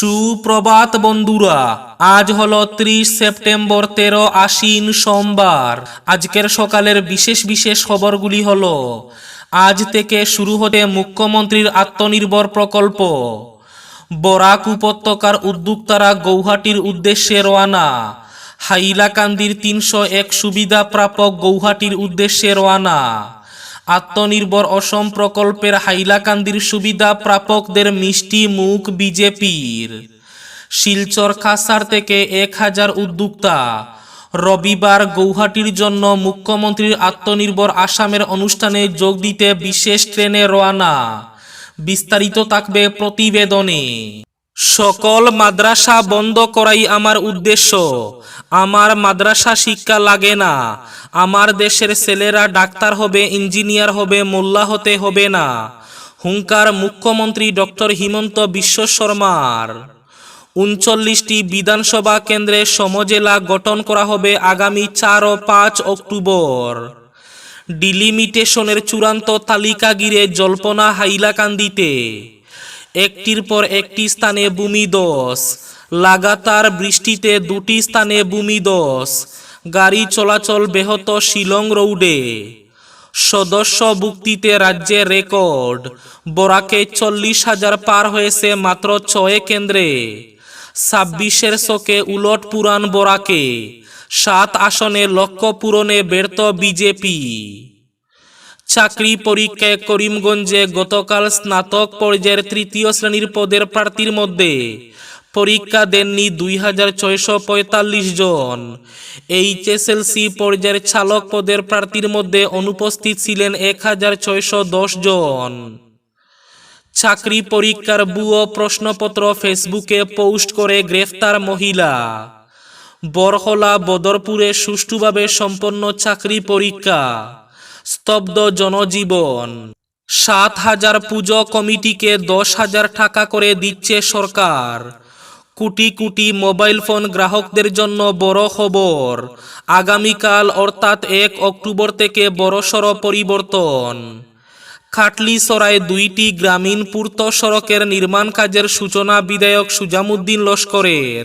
সুপ্রভাত বন্ধুরা, আজ হলো ত্রিশ সেপ্টেম্বর তেরো আশ্বিন সোমবার। আজকের সকালের বিশেষ বিশেষ খবরগুলি হলো, আজ থেকে শুরু হতে মুখ্যমন্ত্রীর আত্মনির্ভর প্রকল্প। বরাক উপত্যকার উদ্যোক্তারা গৌহাটির উদ্দেশ্যে রওয়ানা হাইলাকান্দির তিনশো এক সুবিধা প্রাপক গৌহাটির উদ্দেশ্যে রওয়ানা আত্মনির্ভর অসম প্রকল্পের হাইলাকান্দির সুবিধা প্রাপকদের মিষ্টি মুখ বিজেপির। শিলচর খাসার থেকে এক হাজার উদ্যোক্তা। রবিবার গৌহাটির জন্য মুখ্যমন্ত্রীর আত্মনির্ভর আসামের অনুষ্ঠানে যোগ দিতে বিশেষ ট্রেনে রওয়ানা বিস্তারিত থাকবে প্রতিবেদনে। সকল মাদ্রাসা বন্ধ করাই আমার উদ্দেশ্য। আমার মাদ্রাসা শিক্ষা লাগে না। আমার দেশের ছেলেরা ডাক্তার হবে, ইঞ্জিনিয়ার হবে, মোল্লা হতে হবে না। হুঙ্কার মুখ্যমন্ত্রী ডক্টর হিমন্ত বিশ্ব শর্মার। উনচল্লিশটি বিধানসভা কেন্দ্রে সমজেলা গঠন করা হবে আগামী চার ও পাঁচ অক্টোবর। ডিলিমিটেশনের চূড়ান্ত তালিকা গিরে জল্পনা হাইলাকান্দিতে। একটির পর একটি স্থানে ভূমিদস লাগাতার বৃষ্টিতে দুটি স্থানে ভূমিদস গাড়ি চলাচল ব্যাহত শিলং রোডে। সদস্য ভুক্তিতে রাজ্যে রেকর্ড, বরাকে চল্লিশ হাজার পার হয়েছে মাত্র ছয় কেন্দ্রে। ছাব্বিশের শোকে উলট পুরাণ বরাকে, সাত আসনে লক্ষ্য পূরণে ব্যর্থ বিজেপি। চাকরি পরীক্ষায় করিমগঞ্জে গতকাল স্নাতক পর্যায়ের তৃতীয় শ্রেণির পদের প্রার্থীর মধ্যে পরীক্ষা দেননি দুই হাজার ছয়শো পঁয়তাল্লিশ জন। এইচএসএলসি পর্যায়ের চালক পদের প্রার্থীর মধ্যে অনুপস্থিত ছিলেন এক হাজার ছয়শো দশ জন। চাকরি পরীক্ষার বুয়ো প্রশ্নপত্র ফেসবুকে পোস্ট করে গ্রেফতার মহিলা। বরহলা বদরপুরে সুষ্ঠুভাবে সম্পন্ন চাকরি পরীক্ষা স্তব্ধ জনজীবন। সাত হাজার পুজো কমিটিকে দশ হাজার টাকা করে দিচ্ছে সরকার। কোটি কোটি মোবাইল ফোন গ্রাহকদের জন্য বড় খবর। আগামীকাল অর্থাৎ এক অক্টোবর থেকে বড়সড় পরিবর্তন। খাটলিসরায় দুইটি গ্রামীণ পূর্ত সড়কের নির্মাণ কাজের সূচনা বিধায়ক সুজামুদ্দিন লস্করের।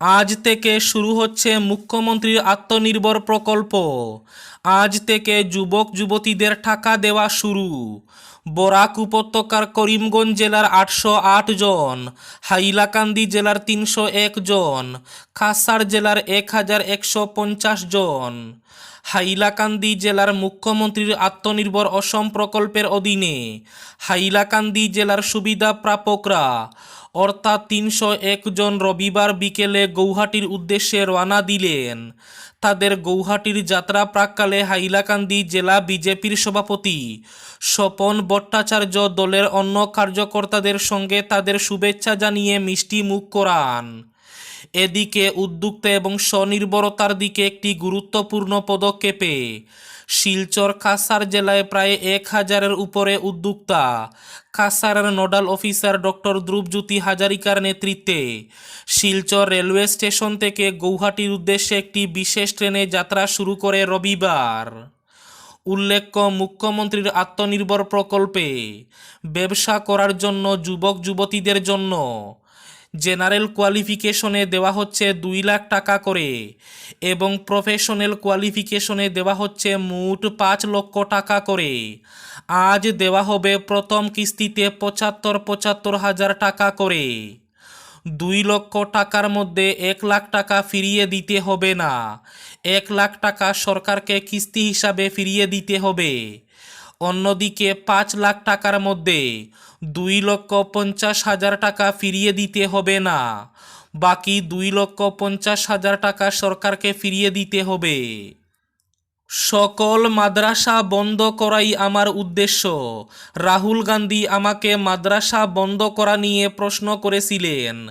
আজ থেকে শুরু হচ্ছে মুখ্যমন্ত্রীর আত্মনির্ভর প্রকল্প। আজ থেকে যুবক, যুবতীদের টাকা দেওয়া শুরু। বরাক উপত্যকার করিমগঞ্জ জেলার আটশো আট জন, হাইলাকান্দি জেলার তিনশো এক জন খাসার জেলার এক হাজার একশো পঞ্চাশ জন। হাইলাকান্দি জেলার মুখ্যমন্ত্রীর আত্মনির্ভর অসম প্রকল্পের অধীনে হাইলাকান্দি জেলার সুবিধা প্রাপকরা, অর্থাৎ তিনশো একজন রবিবার বিকেলে গৌহাটির উদ্দেশ্যে রওনা দিলেন। তাদের গৌহাটির যাত্রা প্রাককালে হাইলাকান্দি জেলা বিজেপির সভাপতি স্বপন ভট্টাচার্য দলের অন্য কার্যকর্তাদের সঙ্গে তাদের শুভেচ্ছা জানিয়ে মিষ্টি মুখ করান। এদিকে উদ্যোক্তা এবং স্বনির্ভরতার দিকে একটি গুরুত্বপূর্ণ পদক্ষেপে শিলচর কাসার জেলায় প্রায় এক হাজারের উপরে উদ্যোক্তা। কাসারের নোডাল অফিসার ডক্টর ধ্রুবজ্যোতি হাজারিকার নেতৃত্বে শিলচর রেলওয়ে স্টেশন থেকে গৌহাটির উদ্দেশ্যে একটি বিশেষ ট্রেনে যাত্রা শুরু করে রবিবার। উল্লেখ্য, মুখ্যমন্ত্রীর আত্মনির্ভর প্রকল্পে ব্যবসা করার জন্য যুবক যুবতীদের জন্য জেনারেল কোয়ালিফিকেশনে দেওয়া হচ্ছে দুই লাখ টাকা করে এবং প্রফেশনাল কোয়ালিফিকেশনে দেওয়া হচ্ছে মোট পাঁচ লক্ষ টাকা করে। আজ দেওয়া হবে প্রথম কিস্তিতে পঁচাত্তর পঁচাত্তর হাজার টাকা করে। দুই লক্ষ টাকার মধ্যে এক লাখ টাকা ফিরিয়ে দিতে হবে না। এক লাখ টাকা সরকারকে কিস্তি হিসাবে ফিরিয়ে দিতে হবে। অন্যদিকে পাঁচ লাখ টাকার মধ্যে দুই লক্ষ পঞ্চাশ হাজার টাকা ফিরিয়ে দিতে হবে না। বাকি দুই লক্ষ পঞ্চাশ হাজার টাকা সরকারকে ফিরিয়ে দিতে হবে। সকল মাদ্রাসা বন্ধ করাই আমার উদ্দেশ্য। রাহুল গান্ধী আমাকে মাদ্রাসা বন্ধ করা নিয়ে প্রশ্ন করেছিলেন।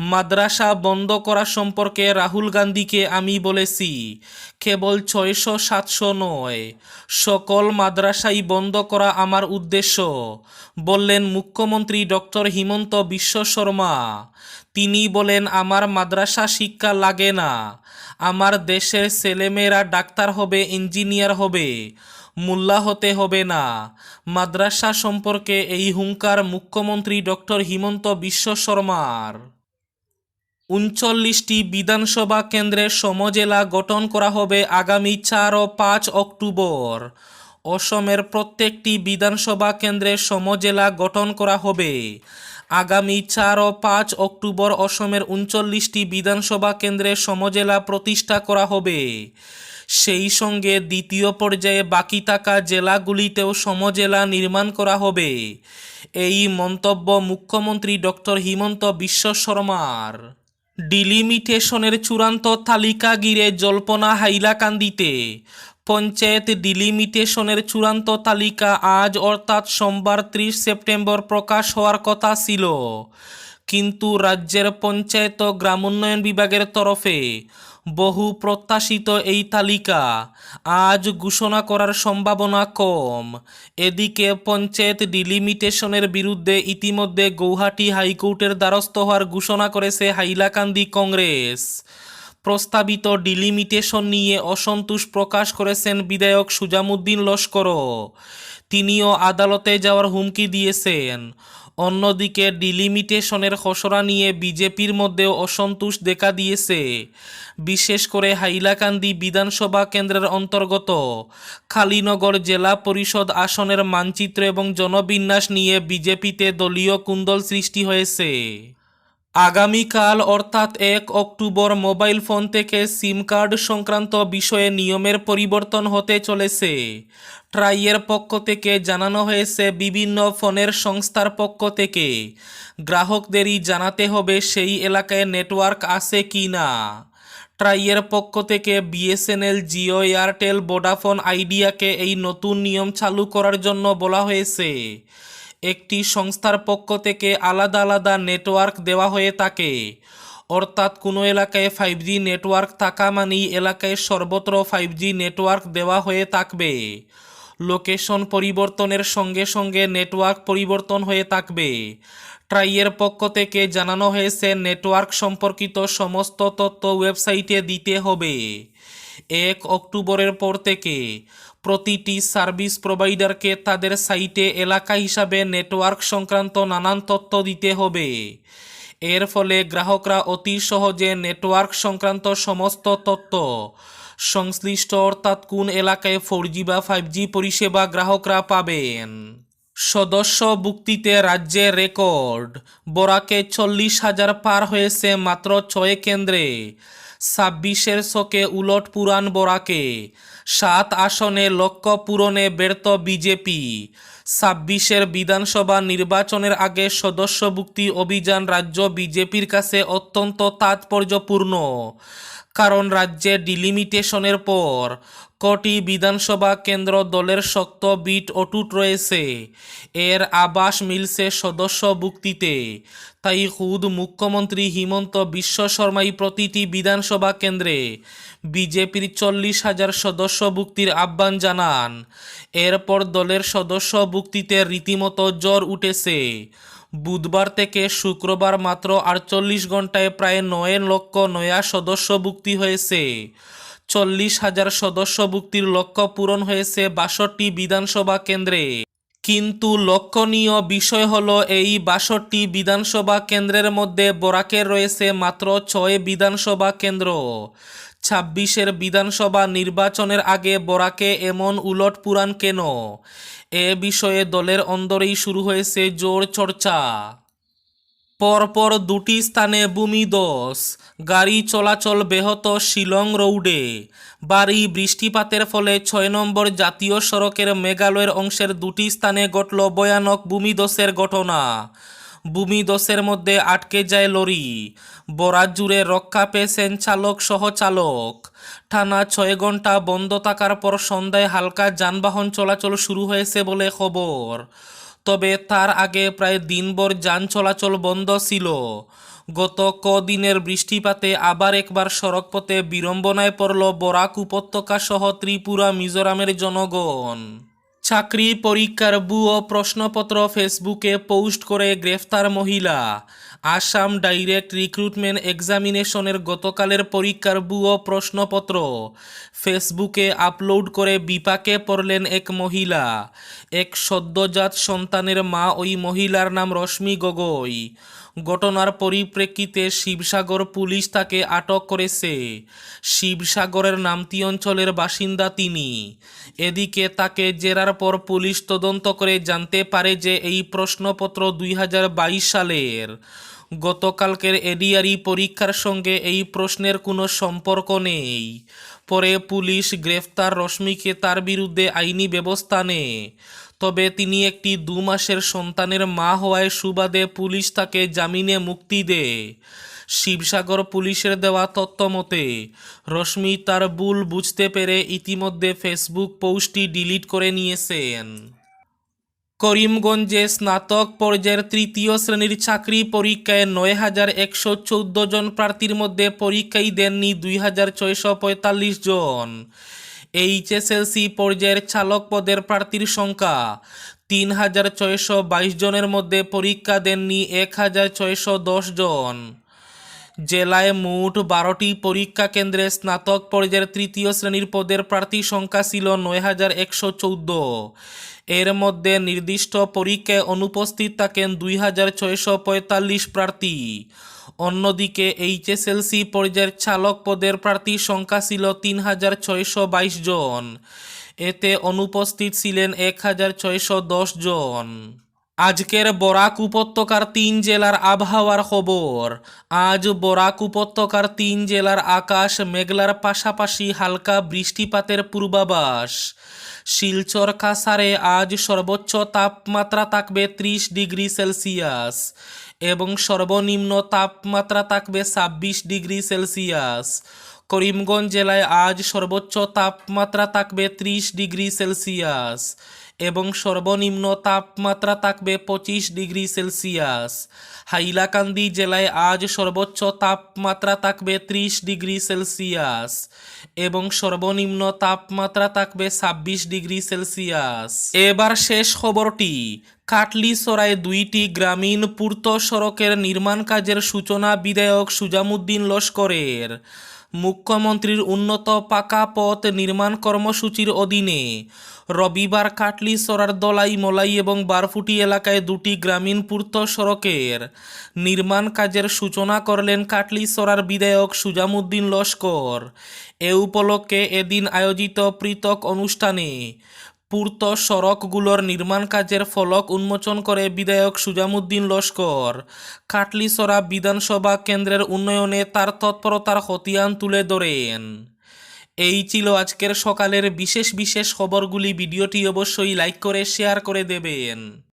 মাদ্রাসা বন্ধ করা সম্পর্কে রাহুল গান্ধীকে আমি বলেছি, কেবল ছয়শো সাতশো নয়। সকল মাদ্রাসাই বন্ধ করা আমার উদ্দেশ্য, বললেন মুখ্যমন্ত্রী ডক্টর হিমন্ত বিশ্ব শর্মা। তিনি বলেন, আমার মাদ্রাসা শিক্ষা লাগে না। আমার দেশের ছেলেমেয়েরা ডাক্তার হবে, ইঞ্জিনিয়ার হবে, মোল্লা হতে হবে না। মাদ্রাসা সম্পর্কে এই হুঙ্কার মুখ্যমন্ত্রী ডক্টর হিমন্ত বিশ্ব শর্মার। উনচল্লিশটি বিধানসভা কেন্দ্রের সমজেলা গঠন করা হবে আগামী চার ও পাঁচ অক্টোবর। অসমের প্রত্যেকটি বিধানসভা কেন্দ্রে সমজেলা গঠন করা হবে। আগামী চার ও পাঁচ অক্টোবর অসমের উনচল্লিশটি বিধানসভা কেন্দ্রে সমজেলা প্রতিষ্ঠা করা হবে। সেই সঙ্গে দ্বিতীয় পর্যায়ে বাকি থাকা জেলাগুলিতেও সমজেলা নির্মাণ করা হবে। এই মন্তব্য মুখ্যমন্ত্রী ডক্টর হিমন্ত বিশ্ব শর্মার। ডিলিমিটেশনের চূড়ান্ত তালিকা গিরে জল্পনা হাইলাকান্দিতে। পঞ্চায়েত ডিলিমিটেশনের চূড়ান্ত তালিকা আজ অর্থাৎ সোমবার ত্রিশ সেপ্টেম্বর প্রকাশ হওয়ার কথা ছিল। কিন্তু রাজ্যের পঞ্চায়েত ও গ্রামোন্নয়ন বিভাগের তরফে বহু প্রত্যাশিত এই তালিকা। আজ ঘোষণা করার সম্ভাবনা কম। এদিকে পঞ্চায়েত ডিলিমিটেশনের বিরুদ্ধে ইতিমধ্যে গৌহাটি হাইকোর্টের দ্বারস্থ হওয়ার ঘোষণা করেছে হাইলাকান্দি কংগ্রেস। প্রস্তাবিত ডিলিমিটেশন নিয়ে অসন্তোষ প্রকাশ করেছেন বিধায়ক সুজামুদ্দিন লস্করও তিনিও আদালতে যাওয়ার হুমকি দিয়েছেন। অন্যদিকে ডিলিমিটেশনের খসড়া নিয়ে বিজেপির মধ্যেও অসন্তোষ দেখা দিয়েছে। বিশেষ করে হাইলাকান্দি বিধানসভা কেন্দ্রের অন্তর্গত খালিনগর জেলা পরিষদ আসনের মানচিত্র এবং জনবিন্যাস নিয়ে বিজেপিতে দলীয় কুন্দল সৃষ্টি হয়েছে। আগামীকাল অর্থাৎ এক অক্টোবর মোবাইল ফোন থেকে সিম কার্ড সংক্রান্ত বিষয়ে নিয়মের পরিবর্তন হতে চলেছে। ট্রাইয়ের পক্ষ থেকে জানানো হয়েছে বিভিন্ন ফোনের সংস্থার পক্ষ থেকে। গ্রাহকদেরই জানাতে হবে সেই এলাকায় নেটওয়ার্ক আছে কি না ট্রাইয়ের পক্ষ থেকে বিএসএনএল, জিও, এয়ারটেল, ভোডাফোন আইডিয়াকে এই নতুন নিয়ম চালু করার জন্য বলা হয়েছে। একটি সংস্থার পক্ষ থেকে আলাদা আলাদা নেটওয়ার্ক দেওয়া হয়ে থাকে। অর্থাৎ কোনো এলাকায় ফাইভ জি নেটওয়ার্ক থাকা মানেই এলাকায় সর্বত্র ফাইভ জি নেটওয়ার্ক দেওয়া হয়ে থাকবে। লোকেশন পরিবর্তনের সঙ্গে সঙ্গে নেটওয়ার্ক পরিবর্তন হয়ে থাকবে। ট্রাইয়ের পক্ষ থেকে জানানো হয়েছে, নেটওয়ার্ক সম্পর্কিত সমস্ত তথ্য ওয়েবসাইটে দিতে হবে। এক অক্টোবরের পর থেকে প্রতিটি সার্ভিস প্রোভাইডারকে তাদের সাইটে এলাকা হিসাবে নেটওয়ার্ক সংক্রান্ত নানান তথ্য দিতে হবে। এর ফলে গ্রাহকরা অতি সহজে নেটওয়ার্ক সংক্রান্ত সমস্ত তথ্য, সংশ্লিষ্ট অর্থাৎ কোন এলাকায় ফোর বা ফাইভ পরিষেবা গ্রাহকরা পাবেন। সদস্য ভুক্তিতে রাজ্যে রেকর্ড, বরাকে চল্লিশ হাজার পার হয়েছে মাত্র ছয় কেন্দ্রে, ছাব্বিশের শকে উলট পুরাণ বরাকে সাত আসনে লক্ষ্য পূরণে ব্যর্থ বিজেপি। ছাব্বিশের বিধানসভা নির্বাচনের আগে সদস্যভুক্তি অভিযান রাজ্য বিজেপির কাছে অত্যন্ত তাৎপর্যপূর্ণ। কারণ রাজ্যে ডিলিমিটেশনের পর কটি বিধানসভা কেন্দ্র দলের শক্ত বিট অটুট রয়েছে। এর আবাস মিলছে সদস্যভুক্তিতে। তাই খুদ মুখ্যমন্ত্রী হিমন্ত বিশ্ব শর্মাই প্রতিটি বিধানসভা কেন্দ্রে বিজেপির চল্লিশ হাজার সদস্য ভুক্তির আহ্বান জানান। এরপর দলের সদস্য ভুক্তিতে রীতিমতো জ্বর উঠেছে। বুধবার থেকে শুক্রবার মাত্র আটচল্লিশ ঘন্টায় প্রায় নয় লক্ষ নয়া সদস্য ভুক্তি হয়েছে। চল্লিশ হাজার সদস্য ভুক্তির লক্ষ্য পূরণ হয়েছে বাষট্টি বিধানসভা কেন্দ্রে। কিন্তু লক্ষণীয় বিষয় হলো এই বাষট্টি বিধানসভা কেন্দ্রের মধ্যে বরাকের রয়েছে মাত্র ছয় বিধানসভা কেন্দ্র। ছাব্বিশের বিধানসভা নির্বাচনের আগে বরাকে এমন উলট পুরাণ কেন? এ বিষয়ে দলের অন্দরেই শুরু হয়েছে জোর চর্চা। পরপর দুটি স্থানে ভূমিধস গাড়ি চলাচল ব্যাহত শিলং রোডে। বাড়ি বৃষ্টিপাতের ফলে ছয় নম্বর জাতীয় সড়কের মেঘালয়ের অংশের দুটি স্থানে ঘটল ভয়ানক ভূমিধসের ঘটনা। ভূমিদশের মধ্যে আটকে যায় লরি। বরাত জুড়ে রক্ষা পেয়েছেন চালক সহ চালক টানা ছয় ঘণ্টা বন্ধ থাকার পর সন্ধ্যায় হালকা যানবাহন চলাচল শুরু হয়েছে বলে খবর। তবে তার আগে প্রায় দিনভর যান চলাচল বন্ধ ছিল। গত কদিনের বৃষ্টিপাতে আবার একবার সড়কপথে বিড়ম্বনায় পড়ল বরাক উপত্যকা সহ ত্রিপুরা, মিজোরামের জনগণ। চাকরি, পরীক্ষার ভুয়ো প্রশ্নপত্র ফেসবুকে পোস্ট করে গ্রেফতার মহিলা। আসাম ডাইরেক্ট রিক্রুটমেন্ট এক্সামিনেশনের গতকালের পরীক্ষার ভুয়ো প্রশ্নপত্র। ফেসবুকে আপলোড করে বিপাকে পড়লেন এক মহিলা। এক সদ্যজাত সন্তানের মা ওই মহিলার নাম রশ্মি গগৈ। ঘটনার পরিপ্রেক্ষিতে শিবসাগর পুলিশ তাকে আটক করেছে। শিবসাগরের নামতি অঞ্চলের বাসিন্দা তিনি। এদিকে তাকে জেরার পর পুলিশ তদন্ত করে জানতে পারে যে এই প্রশ্নপত্র দুই হাজার বাইশ সালের। গতকালকের এডিআরই পরীক্ষার সঙ্গে এই প্রশ্নের কোনো সম্পর্ক নেই। পরে পুলিশ গ্রেফতার রশ্মিকে তার বিরুদ্ধে আইনি ব্যবস্থা নেয়। তবে তিনি একটি দু মাসের সন্তানের মা হওয়ায় সুবাদে পুলিশ তাকে জামিনে মুক্তি দেয়। শিবসাগর পুলিশের দেওয়া তথ্য মতে রশ্মি তার ভুল বুঝতে পেরে ইতিমধ্যে ফেসবুক পোস্টটি ডিলিট করে নিয়েছেন। করিমগঞ্জে স্নাতক পর্যায়ের তৃতীয় শ্রেণির চাকরি পরীক্ষায় নয় হাজার একশো চৌদ্দ জন প্রার্থীর মধ্যে পরীক্ষাই দেননি দুই হাজার ছয়শো পঁয়তাল্লিশ জন। এইচএসএলসি পর্যায়ের চালক পদের প্রার্থীর সংখ্যা। তিন হাজার ছয়শো বাইশ জনের মধ্যে পরীক্ষা দেননি এক হাজার ছয়শো দশ জন। জেলায় মোট বারোটি পরীক্ষা কেন্দ্রে স্নাতক পর্যায়ের তৃতীয় শ্রেণির পদের প্রার্থী সংখ্যা ছিল নয় হাজার একশো চৌদ্দ। এর মধ্যে নির্দিষ্ট পরীক্ষায় অনুপস্থিত থাকেন দুই হাজার ছয়শো পঁয়তাল্লিশ প্রার্থী। অন্যদিকে এইচএসএলসি পর্যায়ের চালক পদের প্রার্থী সংখ্যা ছিল তিন হাজার ছয়শো বাইশ জন। এতে অনুপস্থিত ছিলেন এক হাজার ছয়শো দশ জন। আজকের বরাক উপত্যকার তিন জেলার আবহাওয়ার খবর। আজ বরাক উপত্যকার তিন জেলার আকাশ মেঘলার পাশাপাশি হালকা বৃষ্টিপাতের পূর্বাভাস। শিলচর কাসারে আজ সর্বোচ্চ তাপমাত্রা থাকবে ত্রিশ ডিগ্রি সেলসিয়াস এবং সর্বনিম্ন তাপমাত্রা থাকবে ছাব্বিশ ডিগ্রি সেলসিয়াস। করিমগঞ্জ জেলায় আজ সর্বোচ্চ তাপমাত্রা থাকবে ত্রিশ ডিগ্রি সেলসিয়াস। এবং সর্বনিম্ন তাপমাত্রা থাকবে পঁচিশ ডিগ্রি সেলসিয়াস। হাইলাকান্দি জেলায় আজ সর্বোচ্চ তাপমাত্রা থাকবে ত্রিশ ডিগ্রি সেলসিয়াস এবং সর্বনিম্ন তাপমাত্রা থাকবে ছাব্বিশ ডিগ্রি সেলসিয়াস। এবার শেষ খবরটি। কাটলিসরায় দুইটি গ্রামীণ পূর্ত সড়কের নির্মাণ কাজের সূচনা বিধায়ক সুজামুদ্দিন লস্করের। মুখ্যমন্ত্রীর উন্নত পাকা পথ নির্মাণ কর্মসূচির অধীনে রবিবার কাটলি সরার দলাই মলাই এবং বারফুটি এলাকায় দুটি গ্রামীণ পূর্ত সড়কের নির্মাণ কাজের সূচনা করলেন কাটলি সরার বিধায়ক সুজামুদ্দিন লস্কর। এ উপলক্ষে এদিন আয়োজিত পৃথক অনুষ্ঠানে পূর্ত সড়কগুলোর নির্মাণ কাজের ফলক উন্মোচন করে বিধায়ক সুজামুদ্দিন লস্কর। কাটলিসরা বিধানসভা কেন্দ্রের উন্নয়নে তার তৎপরতার খতিয়ান তুলে ধরেন। এই ছিল আজকের সকালের বিশেষ বিশেষ খবরগুলি। ভিডিওটি অবশ্যই লাইক করে, শেয়ার করে দেবেন।